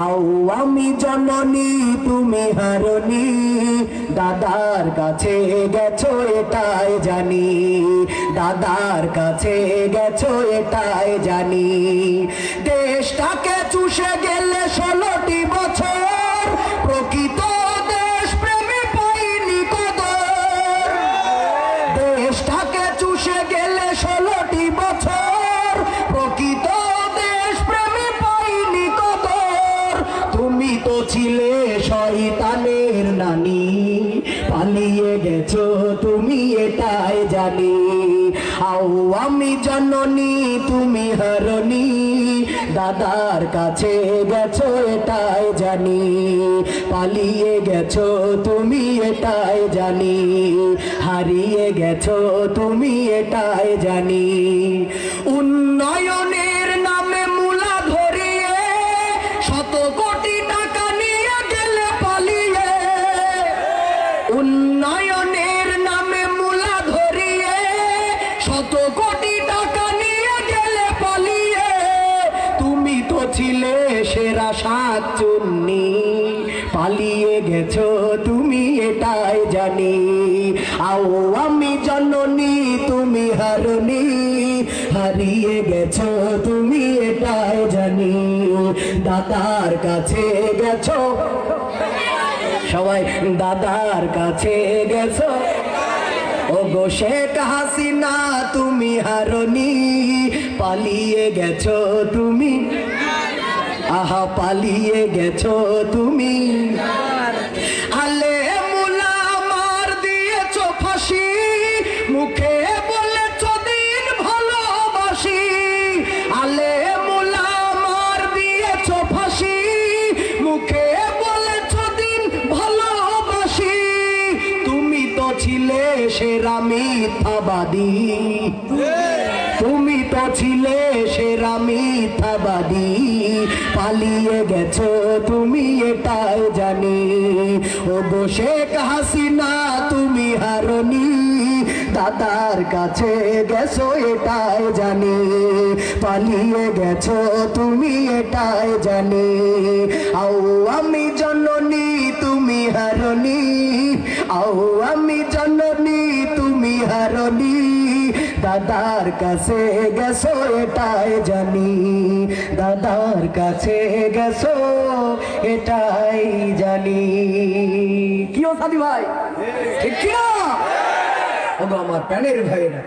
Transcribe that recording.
আও আমি জননী, তুমি হারনি। দাদার কাছে গেছো, এটাই জানি। দাদার কাছে গেছো, এটাই জানি। দেশটাকে চুষে গেলে ষোলোটি পালিয়ে তুমি এটাই জানি। আও আমি জননী, তুমি হারনি দাদার কাছে গেছো এটাই জানি। পালিয়ে গেছো তুমি এটাই জানি। হারিয়ে গেছো তুমি এটাই জানি। উন্নয়নের নামে মূলা ধরিয়ে শত কোটি টাকা নিয়ে গেলে পালিয়ে। তুমি তো ছিলে সেরা সাত চুন্নি, পালিয়ে গেছো তুমি এটাই জানি। আও আমি জননী, তুমি হারনি, হারিয়ে গেছো তুমি এটাই জানি। দাদার কাছে গেছো সবাই দাদার কাছে গেছো? ও গো শেখ হাসিনা, তুমি হারনি, পালিয়ে গেছো তুমি? আহা, পালিয়ে গেছো তুমি? আলে ছিলে সেরা মিথ্যাবাদী। তুমি তো ছিলে সেরা মিথ্যাবাদী। পালিয়ে গেছো তুমি এটাই জানি। ও শেখ হাসিনা, তুমি হারনি। দাদার কাছে গেছো এটাই জানি। পালিয়ে গেছো তুমি এটাই জানি। আও আমি জননী, তুমি হারনি। দাদার কাছে গেছো এটাই জানি দাদার কাছে গেছো এটাই জানি। কি ও সাদি ভাই? ঠিক কিনা? আমার প্যানের ভাইরা